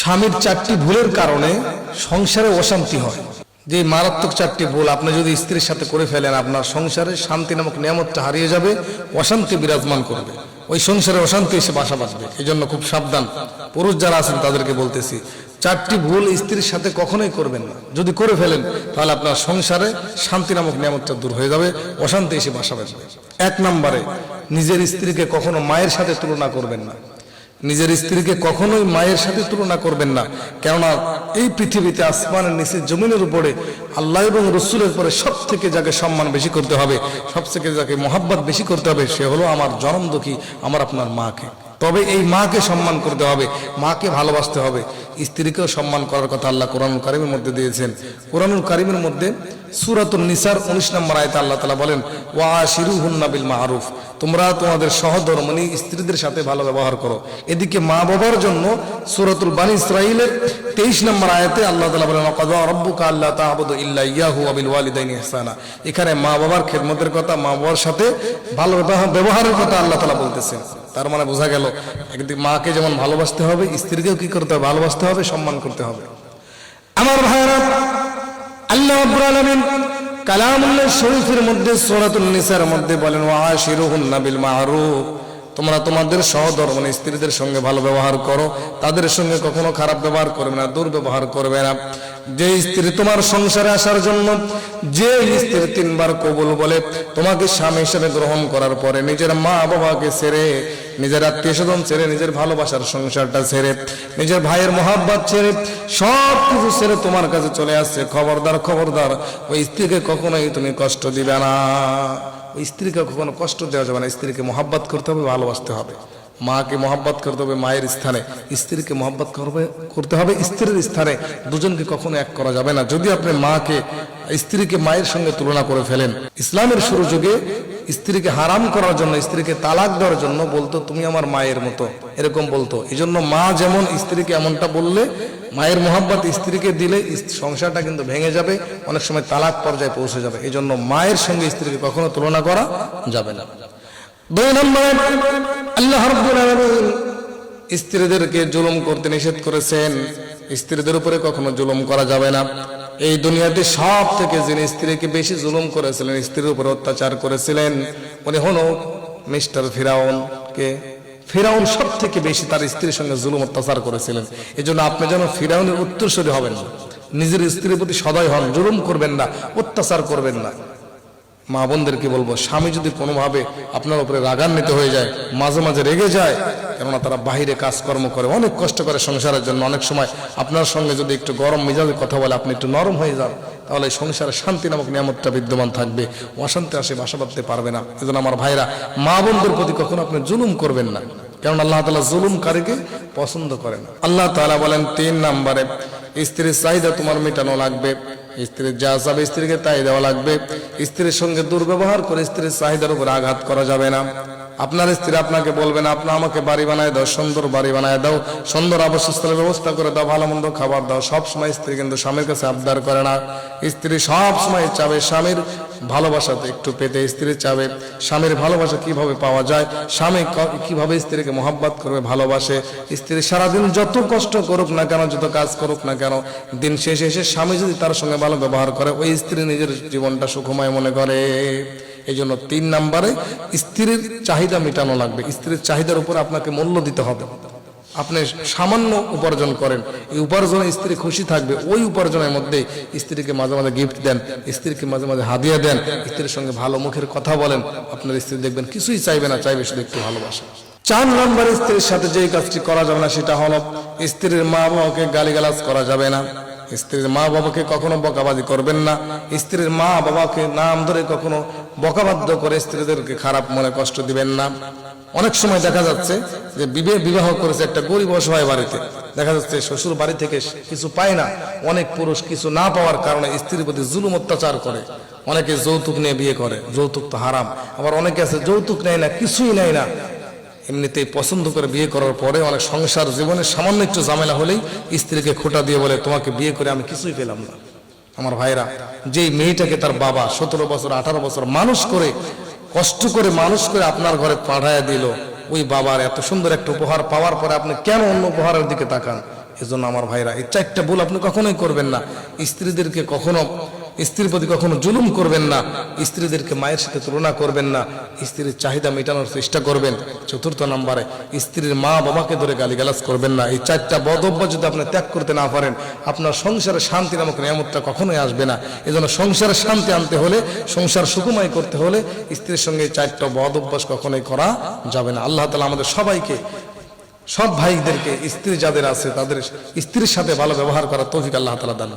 স্বামীর চারটি ভুলের কারণে সংসারে অশান্তি হয়। যে মারাত্মক চারটি ভুল আপনি যদি স্ত্রীর সাথে করে ফেলেন, আপনার সংসারে শান্তি নামক নিয়ামতটা হারিয়ে যাবে, অশান্তি বিরাজমান করবে। ওই সংসারে অশান্তি এসে বাসা বাঁধবে। এই জন্য খুব সাবধান। পুরুষ যারা আছেন, তাদেরকে বলতেছি, চারটি ভুল স্ত্রীর সাথে কখনোই করবেন না। যদি করে ফেলেন, তাহলে আপনার সংসারে শান্তি নামক নিয়ামতটা দূর হয়ে যাবে, অশান্তি এসে বাসা বাঁধবে। এক নম্বরে, নিজের স্ত্রীকে কখনো মায়ের সাথে তুলনা করবেন না। নিজের স্ত্রীকে কখনোই মায়ের সাথে তুলনা করবেন না। কেননা এই পৃথিবীতে আসমানের নিচে জমিনের উপরে আল্লাহ এবং রসুলের পরে সব থেকে যাকে সম্মান বেশি করতে হবে সব থেকে যাকে মহাব্বাত বেশি করতে হবে, সে হলো আমার জনম দুঃখী আমার আপনার মাকে। তবে এই মাকে সম্মান করতে হবে, মাকে ভালোবাসতে হবে। স্ত্রীকেও সম্মান করার কথা আল্লাহ কোরআন কারিমের মধ্যে দিয়েছেন। কোরআনুল কারিমের মধ্যে সুরাতুল নিসার উনিশ নম্বর আয়তে আল্লাহ তালা বলেন ওয়া শিরু হুন্নাবিল মাহরুফ। তোমরা তোমাদের সহধর্মণী স্ত্রীদের সাথে ভালো ব্যবহার করো। এদিকে মা বাবার জন্য সুরাতুল বানি ইসরাইলের তেইশ নম্বর আয়াতে আল্লাহ তালা বলেন কদ আল্লাহ তাহবুদ ইল্লা ইয়াহু আবিল ওয়ালিদাইনি ইহসানা। এখানে মা বাবার খেদমতের কথা, মা বাবার সাথে ভালো ব্যবহারের কথা আল্লাহ তালা বলতেছেন। তার মানে বোঝা গেল একদিকে মাকে যেমন ভালোবাসতে হবে, স্ত্রীকেও কি করতে হবে? ভালোবাসতে হবে, সম্মান করতে হবে। আমার ভাইরা আল্লাহ রাব্বুল আলামিন কালামুল্লাহ শরীফের মধ্যে নিসার মধ্যে বলেন তোমরা তোমাদের সহধর্মণী স্ত্রীদের সঙ্গে ভালো ব্যবহার করো, তাদের সঙ্গে কখনো খারাপ ব্যবহার করবে না, দুর্ব্যবহার করবে না। যে স্ত্রী তোমার সংসারে আসার জন্য, যে স্ত্রী তিনবার কবুল বলে, তোমাকে স্বামী হিসেবে গ্রহণ করার পরে নিজের মা বাবাকে ছেড়ে, নিজের আত্মীয় স্বজন ছেড়ে, নিজের ভালোবাসার সংসারটা ছেড়ে, নিজের ভাইয়ের মহাব্বত ছেড়ে সব কিছু ছেড়ে তোমার কাছে চলে আসছে। খবরদার খবরদার, ওই স্ত্রীকে কখনোই তুমি কষ্ট দিবে না। ওই স্ত্রীকে কখনো কষ্ট দেওয়া যাবে না। স্ত্রীকে মহাব্বত করতে হবে, ভালোবাসতে হবে। মাকে মহাব্বত করতে হবে মায়ের স্থানে। স্ত্রীকে মহাব্বত করবে, করতে হবে স্ত্রীর স্থানে। দুজনকে কখনো এক করা যাবে না। যদি আপনি মাকে, স্ত্রীকে মায়ের সঙ্গে তুলনা করে ফেলেন, ইসলামের শুরু যুগে স্ত্রীকে হারাম করার জন্য, স্ত্রীকে তালাক দেওয়ার জন্য বলতো, তুমি আমার মায়ের মতো। এরকম বলতো। এই জন্য মা যেমন স্ত্রীকে এমনটা বললে, মায়ের মোহাব্বত স্ত্রীকে দিলে সংসারটা কিন্তু ভেঙে যাবে, অনেক সময় তালাক পর্যায়ে পৌঁছে যাবে। এই জন্য মায়ের সঙ্গে স্ত্রীকে কখনো তুলনা করা যাবে না। দুই নম্বরে আল্লাহ স্ত্রীদেরকে জুলুম করতে নিষেধ করেছেন। স্ত্রীদের উপরে কখনো জুলুম করা যাবে না। এই দুনিয়াতে সব থেকে যিনি স্ত্রীকে বেশি জুলুম করেছিলেন, স্ত্রীর উপরে অত্যাচার করেছিলেন, উনি হলো মিস্টার ফিরাউন কে। ফিরাউন সব থেকে বেশি তার স্ত্রীর সঙ্গে জুলুম, অত্যাচার করেছিলেন। এই জন্য আপনি যেন ফিরাউনের উত্তরসূরি হবেন নিজের স্ত্রীর প্রতি সদয় হন, জুলুম করবেন না, অত্যাচার করবেন না। মা বোনদেরকে বলব, স্বামী যদি কোনোভাবে আপনার উপরে রাগান্বিত হয়ে যায়, মাঝে মাঝে রেগে যায়, কেননা তারা বাহিরে কাজকর্ম করে, অনেক কষ্ট করে সংসারের জন্য, অনেক সময় আপনার সঙ্গে যদি একটু গরম মেজাজে কথা বলে, আপনি একটু নরম হয়ে যান, তাহলে সংসারে শান্তি নামক নিয়ামতটা বিদ্যমান থাকবে, অশান্তি আসে, বাসা বাঁধতে পারবে না। এজন্য আমার ভাইরা মা বোনদের প্রতি কখনো আপনি জুলুম করবেন না কারণ আল্লাহ তালা জুলুমকারীকে পছন্দ করেন। আল্লাহ তাআলা বলেন, তিন নম্বরে, স্ত্রীর চাহিদা তোমার মেটানো লাগবে স্ত্রীর যা চাবে স্ত্রীকে তাই দেওয়া লাগবে। স্ত্রীর সঙ্গে দুর্ব্যবহার করে স্ত্রীর চাহিদার উপর আঘাত করা যাবে না। আপনার স্ত্রী আপনাকে বলবেন আপনি আমাকে বাড়ি বানায় দাও, সুন্দর বাড়ি বানায় দাও, সুন্দর আবাসস্থলের ব্যবস্থা করে দাও, ভালো মন্দ খাবার দাও। সবসময় স্ত্রী কিন্তু স্বামীর কাছে আবদার করে না। স্ত্রী সবসময় চাবে স্বামীর ভালোবাসাতে একটু পেতে স্ত্রীর চাবে স্বামীর ভালোবাসা কীভাবে পাওয়া যায়? স্বামী কীভাবে স্ত্রীকে মহাব্বত করবে, ভালোবাসে? স্ত্রী সারাদিন যত কষ্ট করুক না কেন, যত কাজ করুক না কেন, দিন শেষে এসে স্বামী যদি তার সঙ্গে ভালো ব্যবহার করে, ওই স্ত্রী নিজের জীবনটা সুখময় মনে করে। এই জন্য তিন নম্বরে স্ত্রীর চাহিদা মেটানো লাগবে। স্ত্রীর চাহিদার উপর আপনাকে মূল্য দিতে হবে। আপনি সামান্য উপার্জন করেন। এই উপার্জনে স্ত্রী খুশি থাকবে, ওই উপার্জনের মধ্যে স্ত্রীকে মাঝে মাঝে গিফট দেন, স্ত্রীকে মাঝে মাঝে হাদিয়া দেন, স্ত্রীর সঙ্গে ভালো মুখের কথা বলেন, আপনার স্ত্রী দেখবেন কিছুই চাইবে না, চাইবে শুধু একটু ভালোবাসা। চার নম্বর স্ত্রীর সাথে যে কাজটি করা যাবে না, সেটা হলো স্ত্রীর মা বাবাকে গালিগালাজ করা যাবে না। স্ত্রীর মা বাবাকে কখনো বকাবাজি করবেন না। স্ত্রীর মা বাবাকে নাম ধরে কখনো বকাবাদ্য করে স্ত্রীদেরকে খারাপ মনে কষ্ট দিবেন না। অনেক সময় দেখা যাচ্ছে যে বিবাহ বিবাহ করেছে একটা গরিব অসহায় বাড়িতে। দেখা যাচ্ছে শ্বশুর বাড়ি থেকে কিছু পায় না। অনেক পুরুষ কিছু না পাওয়ার কারণে স্ত্রীর প্রতি জুলুম অত্যাচার করে। অনেকে যৌতুক নিয়ে বিয়ে করে। যৌতুক তো হারাম। আবার অনেকে আছে যৌতুক নেয় না, কিছুই নেয় না। এমনিতেই পছন্দ করে বিয়ে করার পরে অনেক সংসার জীবনে সামান্য একটু ঝামেলা হলেই স্ত্রীকে খোটা দিয়ে বলে, তোমাকে বিয়ে করে আমি কিছুই পেলাম না। আমার ভাইরা, যেই মেয়েটাকে তার বাবা সতেরো বছর, আঠারো বছর মানুষ করে কষ্ট করে মানুষ করে আপনার ঘরে পাঠায় দিল, ওই বাবার এত সুন্দর একটা উপহার পাওয়ার পরে আপনি কেন অন্য উপহারের দিকে তাকান? এজন্য আমার ভাইরা, এই চারটা ভুল আপনি কখনোই করবেন না। স্ত্রীদেরকে কখনো স্ত্রীর প্রতি কখনো জুলুম করবেন না। স্ত্রীদেরকে মায়ের সাথে তুলনা করবেন না। স্ত্রীর চাহিদা মেটানোর চেষ্টা করবেন। চতুর্থ নম্বরে, স্ত্রীর মা বাবাকে ধরে গালিগালাজ করবেন না। এই চারটা বদভ্য যদি আপনি ত্যাগ করতে না পারেন, আপনার সংসারে শান্তি নামক নিয়ামতটা কখনোই আসবে না। এজন্য সংসারে শান্তি আনতে হলে, সংসার সুকুমাই করতে হলে স্ত্রীর সঙ্গে চারটা বদ অভ্যাস কখনোই করা যাবে না। আল্লাহ তালা আমাদের সবাইকে, সব ভাইদেরকে, স্ত্রী যাদের আছে, তাদের স্ত্রীর সাথে ভালো ব্যবহার করা তৌফিক আল্লাহ তালা দান।